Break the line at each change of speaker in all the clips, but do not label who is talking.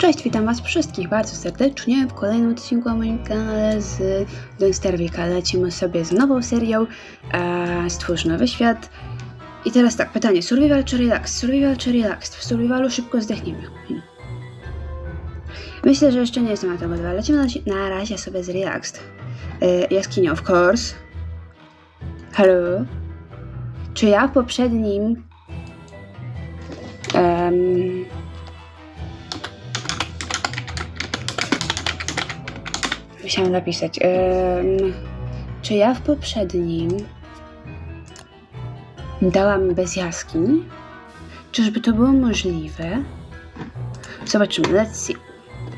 Cześć, witam Was wszystkich bardzo serdecznie w kolejnym odcinku na moim kanale z Dunsterwika. Lecimy sobie z nową serią e, Stwórz Nowy Świat. I teraz tak, pytanie, survival czy relax? Survival czy relax? W survivalu szybko zdechniemy. Hmm. Myślę, że jeszcze nie jestem na to gotowa. Lecimy na, na razie sobie z relaxed. E, jaskinią, of course. Halo? Czy ja w poprzednim... em, Musiałam napisać. em, czy ja w poprzednim dałam bez jaskiń? Czyżby to było możliwe? Zobaczymy. Let's see.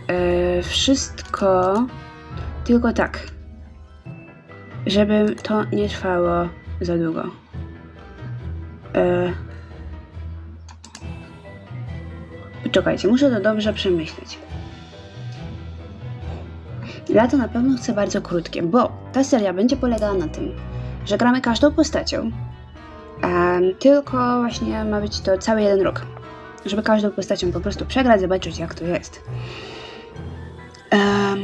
E, wszystko tylko tak, żeby to nie trwało za długo. E, poczekajcie, muszę to dobrze przemyśleć. Ja to na pewno chcę bardzo krótkie, bo ta seria będzie polegała na tym, że gramy każdą postacią. em, tylko właśnie ma być to cały jeden rok. Żeby każdą postacią po prostu przegrać, zobaczyć jak to jest. Em,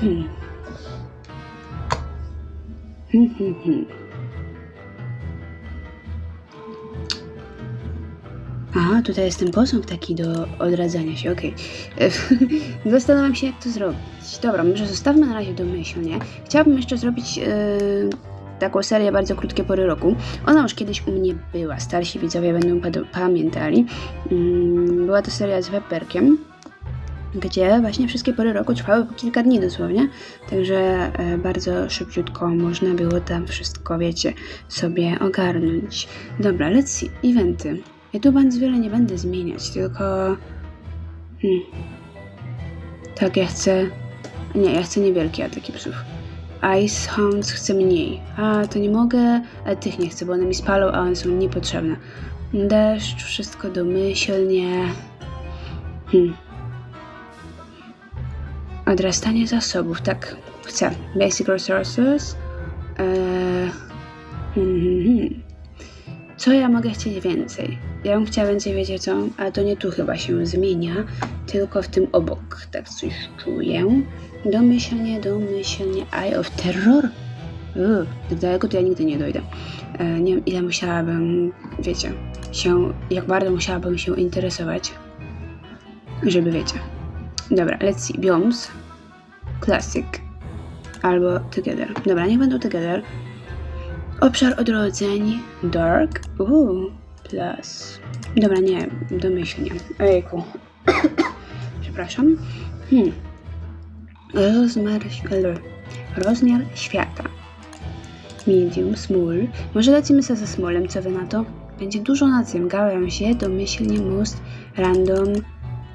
hmm. Hmm, hmm, hmm. A, tutaj jest ten posąg taki do odradzania się, okej. Zastanawiam się, jak to zrobić. Dobra, może zostawmy na razie domyślnie. Chciałabym jeszcze zrobić yy, taką serię bardzo krótkie pory roku. Ona już kiedyś u mnie była, starsi widzowie będą pamiętali. Mm, była to seria z Weberkiem, gdzie właśnie wszystkie pory roku trwały po kilka dni dosłownie, także e, bardzo szybciutko można było tam wszystko, wiecie, sobie ogarnąć. Dobra, let's see, eventy. Ja tu bardzo wiele nie będę zmieniać, tylko... Hmm. Tak, ja chcę... Nie, ja chcę niewielkie ataki psów. Ice Hounds chcę mniej. A, to nie mogę, ale tych nie chcę, bo one mi spalą, a one są niepotrzebne. Deszcz, wszystko domyślnie. Hmm. Odrastanie zasobów, tak, chcę. Basic resources. Eee, Co ja mogę chcieć więcej? Ja bym chciała więcej, wiecie co? Ale to nie tu chyba się zmienia, tylko w tym obok. Tak coś czuję. Domyślnie, domyślnie. Eye of Terror? Uuu, tak daleko to ja nigdy nie dojdę. E, nie wiem, ile musiałabym, wiecie, się, jak bardzo musiałabym się interesować, żeby, wiecie. Dobra, let's see. Biomes. Classic. Albo Together. Dobra, niech będą Together. Obszar odrodzeń. Dark. Uuu, plus. Dobra, nie, domyślnie. Ojejku. Przepraszam. Hmm. Rozmiar, rozmiar świata. Medium, small. Może lecimy sobie ze smallem, co wy na to? Będzie dużo na tym. Gałęzie, domyślnie, must, random,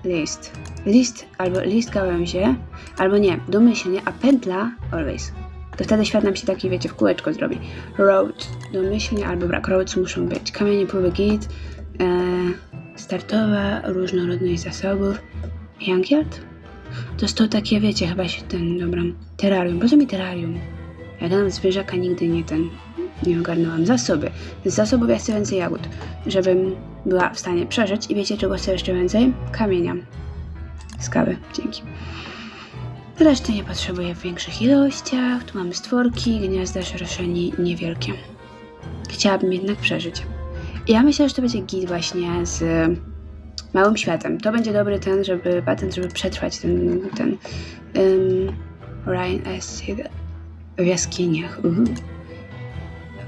list. List albo list gałęzie, albo nie, domyślnie, a pętla always. To wtedy świat nam się taki, wiecie, w kółeczko zrobi. Road, domyślnie, albo brak. Roads muszą być. Kamienie, próby git, e, startowa, różnorodność zasobów. Junkyard? To jest to takie, wiecie, chyba się ten, dobra, terrarium. Po co mi terrarium? Ja tam zwierzaka nigdy nie ten, nie ogarnęłam. Zasoby. Z zasobów ja chcę więcej jagód, żebym była w stanie przeżyć. I wiecie, czego chcę jeszcze więcej? Kamienia. Skawy. Dzięki. Reszty nie potrzebuję w większych ilościach. Tu mamy stworki, gniazda szerszeni niewielkie. Chciałabym jednak przeżyć. Ja myślę, że to będzie git właśnie z małym światem. To będzie dobry ten, żeby patent, żeby przetrwać ten, ten um, Ryan Acid w jaskiniach. Uhu.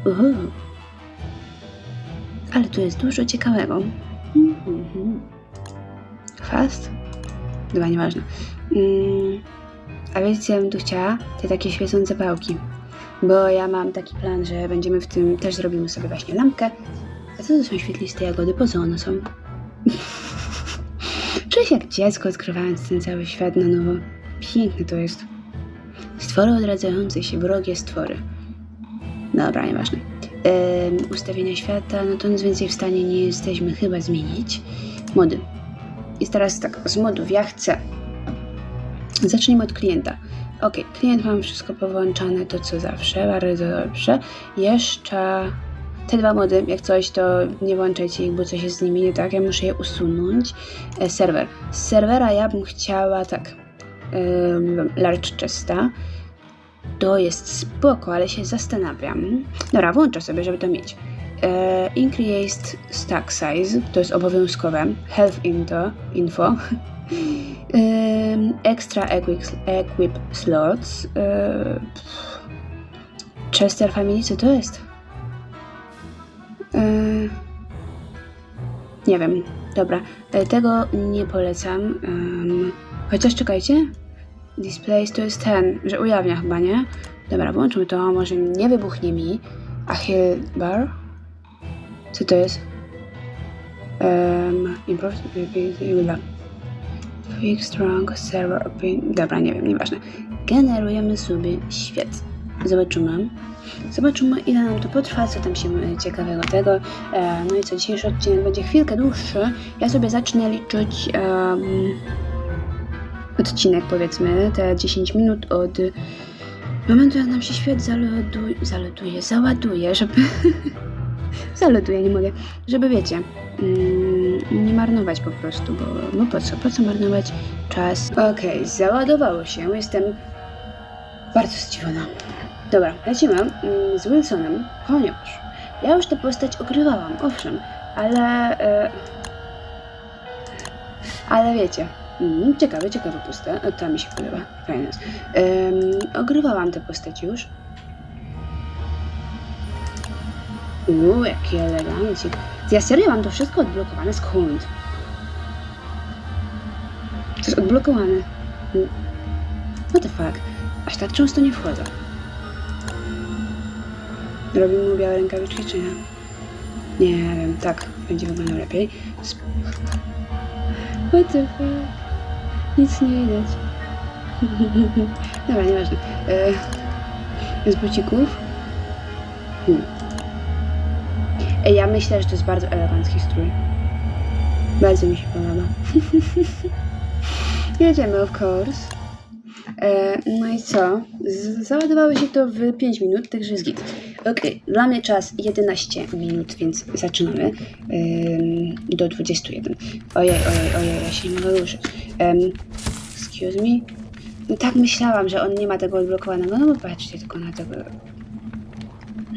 Uhu. Ale tu jest dużo ciekawego. Mhm. Fast? Chyba nieważne. Mm, a wiecie, co ja bym tu chciała? Te takie świecące pałki. Bo ja mam taki plan, że będziemy w tym, też zrobimy sobie właśnie lampkę. A co to są świetliste jagody? Po co one są? Czuję jak dziecko, odkrywając ten cały świat na nowo. Piękne to jest. Stwory odradzające się, wrogie stwory. Dobra, nieważne. Ym, ustawienia świata, no to nic więcej w stanie nie jesteśmy chyba zmienić. Mody. I teraz tak, z modów ja chcę. Zacznijmy od klienta. Ok, klient mam wszystko powłączane, to co zawsze, bardzo dobrze. Jeszcze te dwa mody, jak coś, to nie włączajcie ich, bo coś jest z nimi nie tak. Ja muszę je usunąć. E, serwer. Z serwera ja bym chciała tak. Um, large chesta. To jest spoko, ale się zastanawiam. Dobra, włączę sobie, żeby to mieć. E, increased stack size, to jest obowiązkowe. Health info. info. Extra equip, slots. E. Chester Family, co to jest? E, nie wiem, dobra. E, tego nie polecam. Chociaż czekajcie. Displays to jest ten, że ujawnia chyba, nie? Dobra, włączmy to, może nie wybuchnie mi. A hill bar? Co to jest? Um, improve, Quick, strong, server, open. Dobra, nie wiem, nieważne. Generujemy sobie świat. Zobaczymy. Zobaczymy, ile nam to potrwa, co tam się e, ciekawego tego. E, no i co, dzisiejszy odcinek będzie chwilkę dłuższy. Ja sobie zacznę liczyć em, odcinek, powiedzmy, te 10 minut od momentu, jak nam się świat zaloduje, zaloduje załaduje, żeby... zaloduje, nie mogę, żeby wiecie, nie marnować po prostu, bo no po co, po co marnować czas? Okej, załadowało się, jestem bardzo zdziwiona. Dobra, lecimy mm, z Wilsonem, ponieważ ja już tę postać ogrywałam, owszem, ale... E, ale wiecie, mm, ciekawe, ciekawe puste, e, to mi się podoba, fajne. Em, ogrywałam tę postać już. Uuu, jaki elegancik. Ja serio mam to wszystko odblokowane, skąd? To jest odblokowane. What the fuck? Aż tak często nie wchodzę. Robi mu białe rękawiczki, czy nie? Nie wiem, tak, będzie wyglądał lepiej. Sp- What the fuck? Nic nie widać. Dobra, nieważne. E, z bucików. Hmm. Ja myślę, że to jest bardzo elegancki strój. Bardzo mi się podoba. Jedziemy, of course. E, no i co? Z- załadowało się to w 5 minut, także jest git. Okej, dla mnie czas 11 minut, więc zaczynamy. Ym, do 21. Ojej, ojej, ojej, ja się nie mogę ruszyć. Ym, excuse me? No tak myślałam, że on nie ma tego odblokowanego, no bo patrzcie tylko na tego.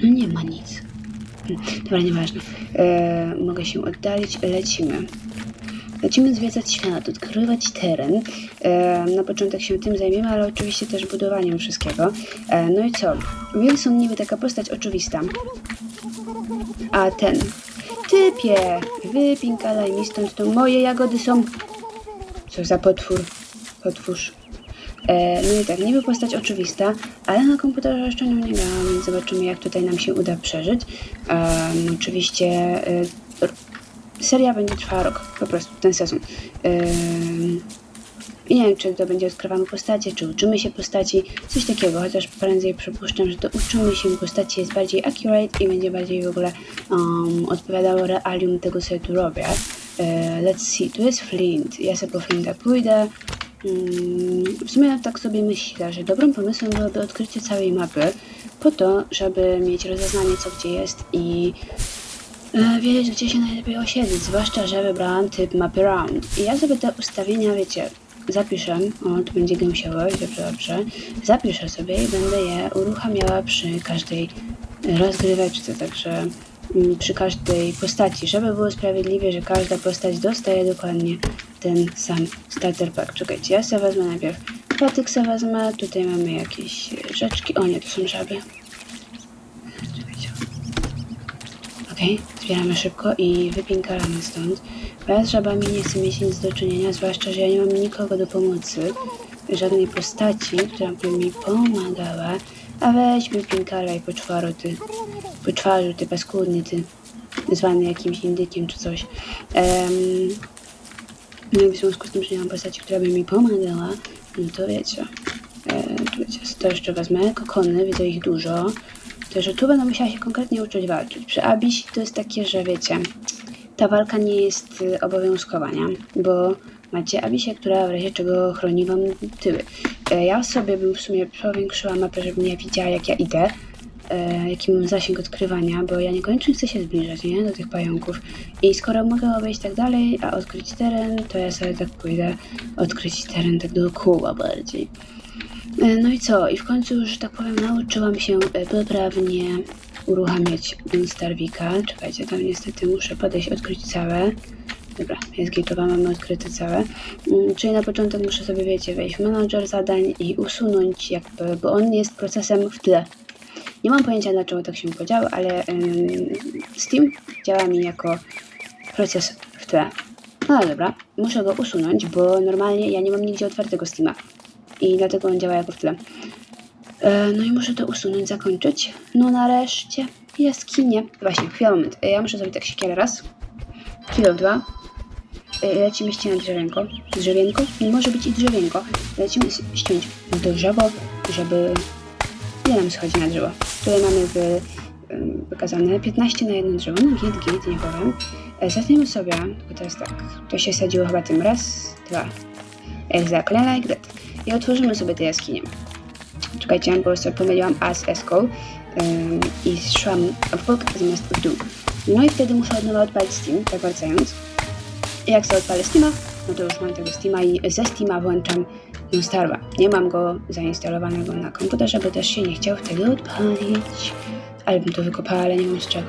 No nie ma nic. Hmm, Dobra, nieważne. E, mogę się oddalić, lecimy. Lecimy zwiedzać świat, odkrywać teren. E, na początek się tym zajmiemy, ale oczywiście też budowaniem wszystkiego. E, no i co? Wilson niby taka postać oczywista. A ten. Typie! Wypinkalaj mi stąd, to moje jagody są. Co za potwór. Potwórz. E, no i tak, niby postać oczywista, ale na komputerze jeszcze nią nie grałam, więc zobaczymy jak tutaj nam się uda przeżyć. E, oczywiście e, seria będzie trwała rok, po prostu ten sezon. I nie wiem, czy to będzie odkrywamy postacie, czy uczymy się postaci, coś takiego, chociaż prędzej przypuszczam, że to uczymy się postaci jest bardziej accurate i będzie bardziej w ogóle um, odpowiadało realium tego, co ja tu robię. E, let's see, tu jest Flint, ja sobie po Flinta pójdę. W sumie tak sobie myślę, że dobrym pomysłem byłoby odkrycie całej mapy po to, żeby mieć rozeznanie co gdzie jest i e, wiedzieć, gdzie się najlepiej osiedlić, zwłaszcza, że wybrałam typ mapy round. I ja sobie te ustawienia, wiecie, zapiszę, o, tu będzie gęsiowość, dobrze, dobrze, zapiszę sobie i będę je uruchamiała przy każdej rozgryweczce, także przy każdej postaci, żeby było sprawiedliwie, że każda postać dostaje dokładnie ten sam starter pack. Czekajcie, ja sobie wezmę najpierw patyk sobie wezmę, tutaj mamy jakieś rzeczki, o nie, to są żaby. Czekajcie. Okej, zbieramy szybko i wypinkalamy stąd. Ja z żabami nie chcę mieć nic do czynienia, zwłaszcza, że ja nie mam nikogo do pomocy. Żadnej postaci, która by mi pomagała. A weź wypinkalaj po czwaru, ty. Po czwarzu, ty paskudny, ty. Zwany jakimś indykiem czy coś. Em, no i w związku z tym, że nie mam postaci, która by mi pomagała, no to wiecie. E, tu wiecie, to jeszcze wezmę. Kokony, widzę ich dużo. To, że tu będę musiała się konkretnie uczyć walczyć. Przy Abisi to jest takie, że wiecie, ta walka nie jest y, obowiązkowa, nie? Bo macie Abisię, która w razie czego chroni wam tyły. E, Ja sobie bym w sumie powiększyła mapę, żebym ja widziała jak ja idę. E, jaki mam zasięg odkrywania, bo ja niekoniecznie chcę się zbliżać, nie? Do tych pająków. I skoro mogę obejść tak dalej, a odkryć teren, to ja sobie tak pójdę odkryć teren tak dookoła bardziej. E, No i co? I w końcu już, że tak powiem, nauczyłam się e, poprawnie uruchamiać Starwika. Czekajcie, tam niestety muszę podejść, odkryć całe. Dobra, jest gitowa, mamy odkryte całe. Mm, Czyli na początek muszę sobie, wiecie, wejść w manager zadań i usunąć jakby, bo on jest procesem w tle. Nie mam pojęcia dlaczego tak się podziało, ale ym, Steam działa mi jako proces w tle. No dobra, muszę go usunąć, bo normalnie ja nie mam nigdzie otwartego Steama i dlatego on działa jako w tle. E, No i muszę to usunąć, zakończyć. No nareszcie. Jaskinie. Właśnie, chwila, moment. E, Ja muszę zrobić tak siekierę raz. Kilo dwa. E, Lecimy ścinać drzewienko. Drzewienko? Nie może być i drzewienko. Lecimy ściąć drzewo, żeby... Ile nam schodzi na drzewo? Tutaj mamy w, ym, pokazane 15 na jedno drzewo. No git, git, nie powiem. E, Zacznijmy sobie, tylko teraz tak. To się sadziło chyba tym raz, dwa. Exactly like that. I otworzymy sobie tę jaskinię. Czekajcie, bo sobie pomyliłam A z Eską ym, i szłam w bok zamiast w dół. No i wtedy muszę od nowa odpalić Steam, tak wracając. I jak sobie odpalę Steama, no to już mam tego Steama i ze Steama włączam Starwa. Nie mam go zainstalowanego na komputerze, bo też się nie chciał wtedy odpalić. Ale bym to wykopała, ale nie mam z czego.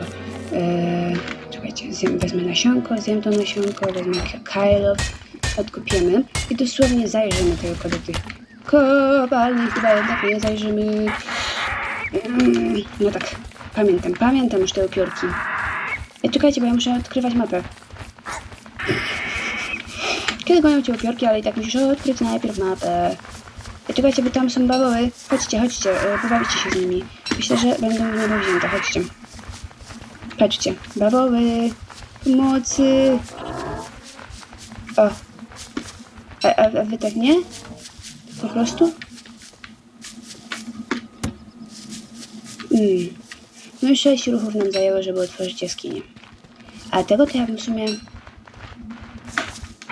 Eee, czekajcie, zjem, wezmę nasionko, zjem to nasionko, wezmę Kylo, odkopiemy i dosłownie zajrzymy tylko do tych kopalni, chyba jednak nie zajrzymy. Mm, No tak, pamiętam, pamiętam już te upiorki. Ej, czekajcie, bo ja muszę odkrywać mapę. Kiedy gonią cię upiorki, ale i tak musisz odkryć najpierw mapę. Czekajcie, bo tam są bawoły. Chodźcie, chodźcie, e, pobawicie się z nimi. Myślę, że będą w wzięte, chodźcie. Patrzcie, bawoły, pomocy. O. A, a, a wy tak nie? Po prostu? Mm. No i sześć ruchów nam zajęło, żeby otworzyć jaskinię. A tego to ja bym w sumie...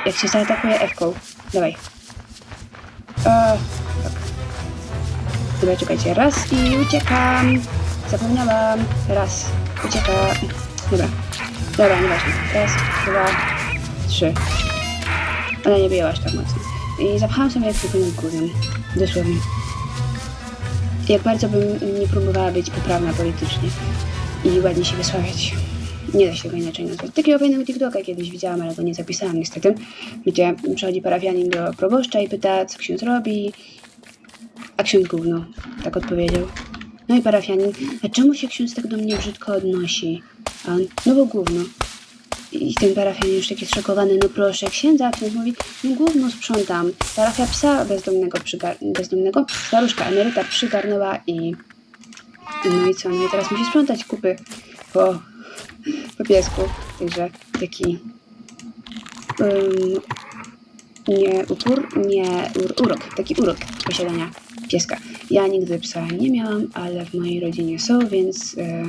Jak się zaatakuje F-ką. Dawaj. Tak. Dobra, czekajcie. Raz i uciekam. Zapomniałam. Raz. Uciekam. Dobra. Dobra, nieważne. Raz, dwa, trzy. Ale nie bijałaś tak mocno. I zapchałam sobie jak tylko górem. Dosłownie. Jak bardzo bym nie próbowała być poprawna politycznie i ładnie się wysławiać. Nie da się go inaczej nazwać. Takiego fajnego TikToka kiedyś widziałam, ale go nie zapisałam niestety. Gdzie przychodzi parafianin do proboszcza i pyta, co ksiądz robi. A ksiądz gówno. Tak odpowiedział. No i parafianin, a czemu się ksiądz tak do mnie brzydko odnosi? A on, no bo gówno. I ten parafianin już taki zszokowany, no proszę, księdza, a ksiądz mówi, no gówno sprzątam. Parafia psa bezdomnego, przygar- bezdomnego, staruszka emeryta przygarnęła i... No i co, no i teraz musi sprzątać kupy po, po piesku. Także taki... Um, nie upór, nie ur, urok, taki urok posiadania pieska. Ja nigdy psa nie miałam, ale w mojej rodzinie są, więc... E,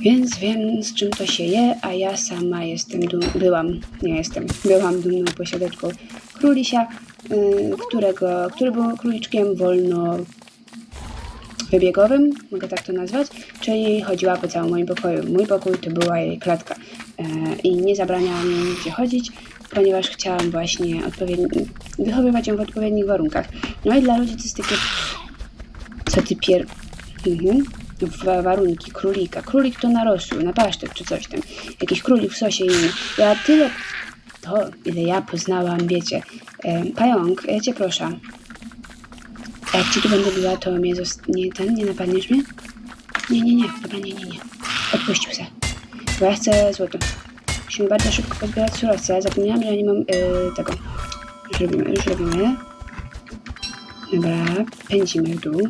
więc wiem, z czym to się je, a ja sama jestem byłam, nie jestem, byłam dumną posiadaczką królisia, y, którego, który był króliczkiem wolno wybiegowym, mogę tak to nazwać, czyli chodziła po całym moim pokoju. Mój pokój to była jej klatka e, i nie zabraniałam jej nigdzie chodzić, ponieważ chciałam właśnie wychowywać ją w odpowiednich warunkach. No i dla ludzi to jest takie, co ty pier... Mhm. Warunki królika. Królik to na rosół, na pasztet czy coś tam. Jakiś królik w sosie inny. Ja tyle, to ile ja poznałam, wiecie. E, pająk, ja cię proszę. Jak ci tu będę była, to mnie nie, ten, nie napadniesz mnie? Nie, nie, nie, dobra, nie, nie, nie. Odpuścił se. Bo ja chcę złoto. Musimy bardzo szybko pozbierać surowce. Zapomniałam, że ja nie mam yy, tego. Już robimy, już robimy. Dobra, pędzimy w dół.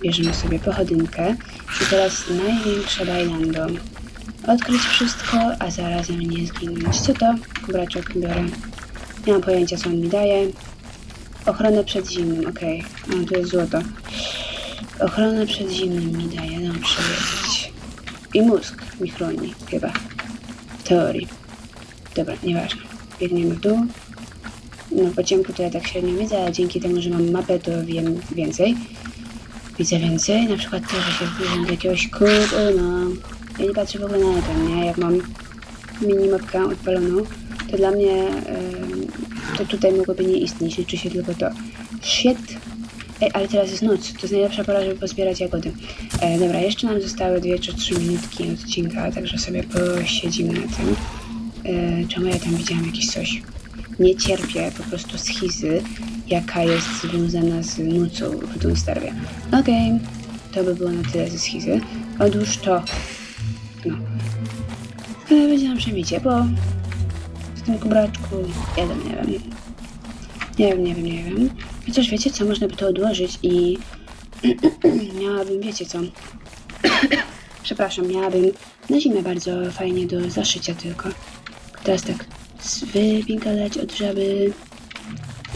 Bierzemy sobie pochodynkę. I teraz największe bajlando. Odkryć wszystko, a zarazem nie zginąć. Co to? Kubraczek biorę. Nie mam pojęcia, co on mi daje. Ochronę przed zimnym, okej. Okay. tu jest złoto. Ochronę przed zimnym mi daje, dobrze wiedzieć. I mózg mi chroni, chyba. W teorii. Dobra, nieważne. Biegniemy w dół. No po ciemku to ja tak średnio widzę, ale dzięki temu, że mam mapę, to wiem więcej. widzę więcej. Na przykład to, że się zbliżam do jakiegoś kubu, no. Ja nie patrzę w ogóle na ten, nie? Jak mam minimapkę odpaloną, to dla mnie to tutaj mogłoby nie istnieć, liczy się tylko to. Shit! Ej, ale teraz jest noc, to jest najlepsza pora, żeby pozbierać jagody. E, dobra, jeszcze nam zostały 2 czy 3 minutki odcinka, także sobie posiedzimy na tym. E, czemu ja tam widziałam jakieś coś? Nie cierpię po prostu schizy, jaka jest związana z nocą w Dunstarwie. Okej, to by było na tyle ze schizy. Otóż to, no, e, będzie nam przynajmniej ciepło w tym kubraczku. Jeden, nie wiem. Nie wiem, nie wiem, nie wiem. Chociaż wiecie co, można by to odłożyć i miałabym, wiecie co, przepraszam, miałabym na zimę bardzo fajnie do zaszycia tylko. Teraz tak, wypiękalać od żaby.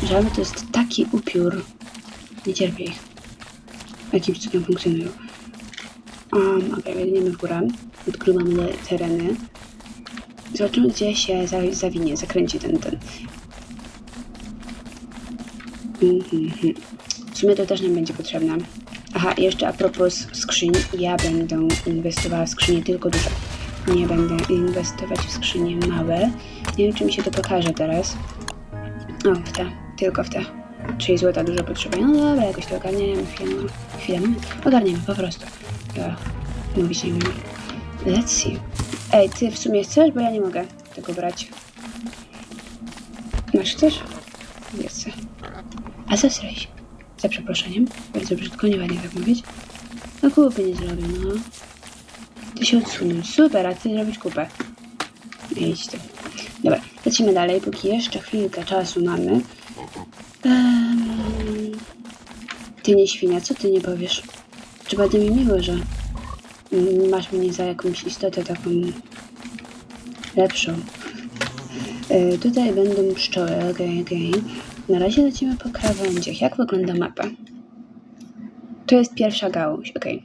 Żaby to jest taki upiór. Nie cierpię ich. Jakimś cudem funkcjonują. Um, okej, biegniemy w górę. Odkrywamy tereny. Zobaczymy, gdzie się za, zawinie, zakręci ten, ten. Mhm. W sumie to też nam będzie potrzebne. Aha, jeszcze a propos skrzyń, ja będę inwestowała w skrzynie tylko duże. Nie będę inwestować w skrzynie małe. Nie wiem, czy mi się to pokaże teraz. O, w te, tylko w te. Czyli złota dużo potrzebuję. No dobra, jakoś to ogarniemy. Chwilę, chwilę. Ogarniemy po prostu. Ja mówić nie umiem. Let's see. Ej, ty w sumie chcesz? Bo ja nie mogę tego brać. Masz chcesz? Nie chcę. A zasraj się. Za przeproszeniem. Bardzo brzydko, nie ładnie tak mówić. No kupy nie zrobię, no. Ty się odsunąć. Super, a ty zrobić kupę. Idź ty. Dobra, lecimy dalej, póki jeszcze chwilkę czasu mamy. Ehm, ty nie świnia, co ty nie powiesz? Czy będę mi miło, że masz mnie za jakąś istotę taką lepszą. E, tutaj będą pszczoły, okej, okej. Na razie lecimy po krawędziach. Jak wygląda mapa? To jest pierwsza gałąź, okej.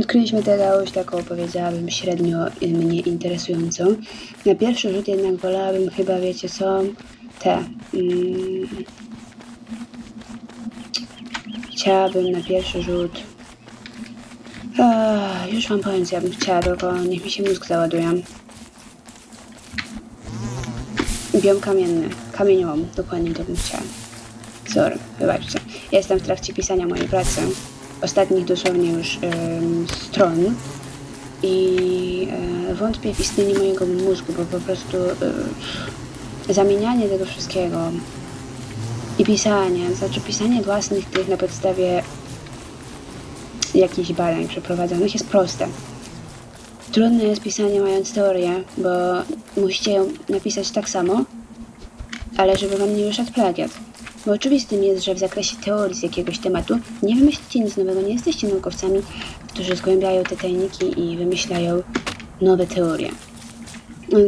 Odkryliśmy tę gałąź taką, powiedziałabym, średnio mnie interesującą. Na pierwszy rzut jednak wolałabym chyba, wiecie co, te. Mm, chciałabym na pierwszy rzut... Już wam powiem, co ja bym chciała, tylko niech mi się mózg załaduje. Biom kamienny, kamieniołom, dokładnie to bym chciała. Sorry, wybaczcie. Jestem w trakcie pisania mojej pracy, ostatnich dosłownie już stron i e, wątpię w istnienie mojego mózgu, bo po prostu e, zamienianie tego wszystkiego i pisanie, znaczy pisanie własnych tych na podstawie jakichś badań przeprowadzonych jest proste. Trudne jest pisanie mając teorię, bo musicie ją napisać tak samo, ale żeby wam nie wyszedł plagiat. Bo oczywistym jest, że w zakresie teorii z jakiegoś tematu nie wymyślicie nic nowego, nie jesteście naukowcami, którzy zgłębiają te tajniki i wymyślają nowe teorie.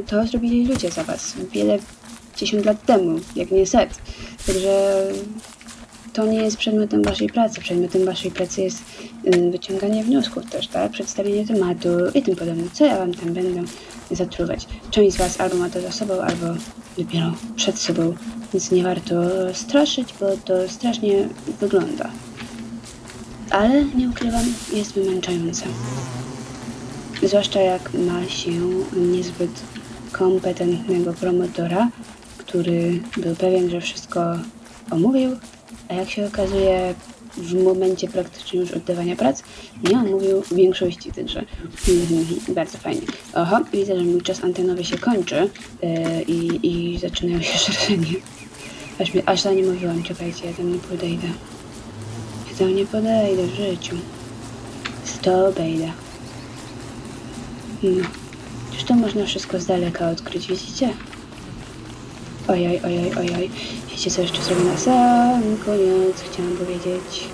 To zrobili ludzie za was wiele dziesiąt lat temu, jak nie set. Także to nie jest przedmiotem waszej pracy. Przedmiotem waszej pracy jest y, wyciąganie wniosków też, tak? Przedstawienie tematu i tym podobne. Co ja wam tam będę zatruwać? Część z was albo ma to za sobą, albo dopiero przed sobą. Więc nie warto straszyć, bo to strasznie wygląda. Ale nie ukrywam, jest wymęczające. Zwłaszcza jak ma się niezbyt kompetentnego promotora, który był pewien, że wszystko omówił, a jak się okazuje, w momencie praktycznie już oddawania prac nie omówił większości tychże. Mhm, bardzo fajnie. Oho, widzę, że mój czas antenowy się kończy yy, i, i zaczynają się szerzenie. Aż, aż za nie mówiłam, czekajcie, ja tam nie podejdę. Ja tam nie podejdę w życiu. Sto obejdę. No. To można wszystko z daleka odkryć, widzicie? Ojoj, ojoj, ojoj. Wiecie co jeszcze zrobię na sam koniec? Chciałam powiedzieć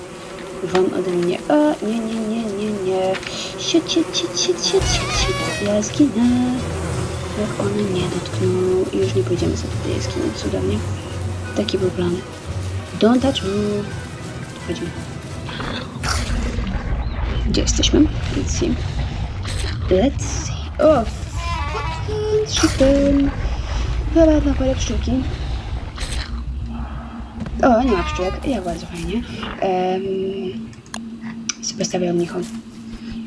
wam ode mnie. O, nie, nie, nie, nie, nie. Sieć, sieć, sieć, sieć, sieć, sieć. Ja zginę. Jak one mnie dotkną. I już nie pójdziemy sobie do jaskini. Cudownie. Taki był plan. Don't touch me. Chodźmy. Gdzie jesteśmy? Let's see. Let's see. O, fucking chicken. Dobra, pole pszczółki. O, nie ma pszczółek. Jak bardzo fajnie. Em, sobie postawię ognicho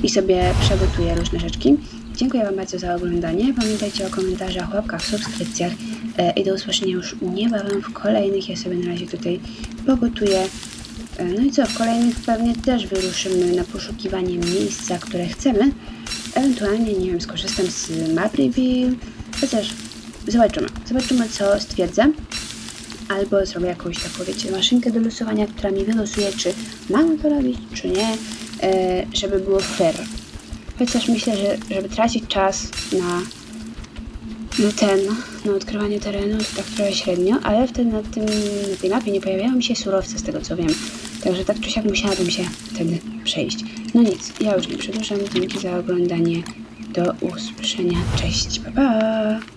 i sobie przygotuję różne rzeczki. Dziękuję Wam bardzo za oglądanie. Pamiętajcie o komentarzach, łapkach, subskrypcjach e, i do usłyszenia już niebawem w kolejnych. Ja sobie na razie tutaj pogotuję. E, No i co, w kolejnych pewnie też wyruszymy na poszukiwanie miejsca, które chcemy. Ewentualnie, nie wiem, skorzystam z map review, chociaż zobaczymy. Zobaczymy, co stwierdzę. Albo zrobię jakąś taką, wiecie, maszynkę do losowania, która mi wylosuje, czy mam to robić, czy nie, e, żeby było fair. Chociaż myślę, że żeby tracić czas na, na ten, na odkrywanie terenu, to tak trochę średnio, ale wtedy na, tym, na tej mapie nie pojawiają mi się surowce, z tego co wiem. Także tak czy siak musiałabym się wtedy przejść. No nic, ja już nie przedłużam. Dzięki za oglądanie. Do usłyszenia. Cześć, pa pa!